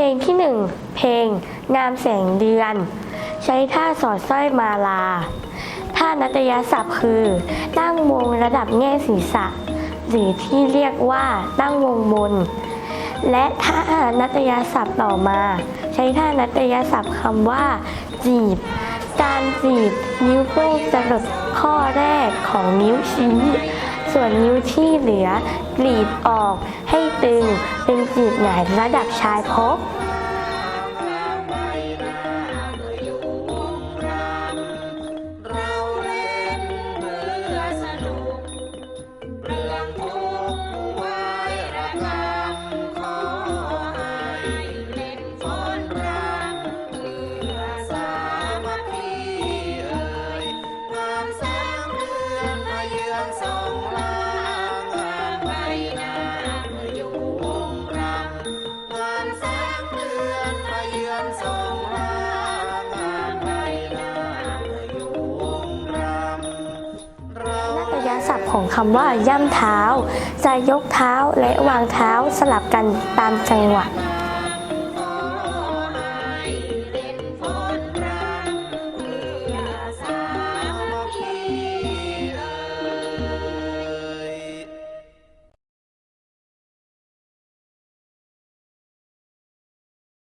ลงที่หนึ่งเพลง งามแสงเดือน ใช้ท่าสอดสร้อยมาลา ท่านัตยศัพท์คือ ตั้งวงระดับแง่ศีรษะ หรือที่เรียกว่าตั้งวงมนและท่านัตยศัพท์ต่อมา ใช้ท่านัตยศัพท์คำว่า จีบ การจีบนิ้วโป้งจะหลดข้อแรกของนิ้วชี้ ส่วนนิ้วที่เหลือกรีดออกให้ตึงเป็นจีบหงายระดับชายพก แสงเดือนมาเยือนส่องลางามใบหน้าเมื่ออยู่วงรำเรานัตยศัพท์ของคำว่าย่ำเท้า จะยกเท้าและวางเท้าสลับกันตามจังหวะ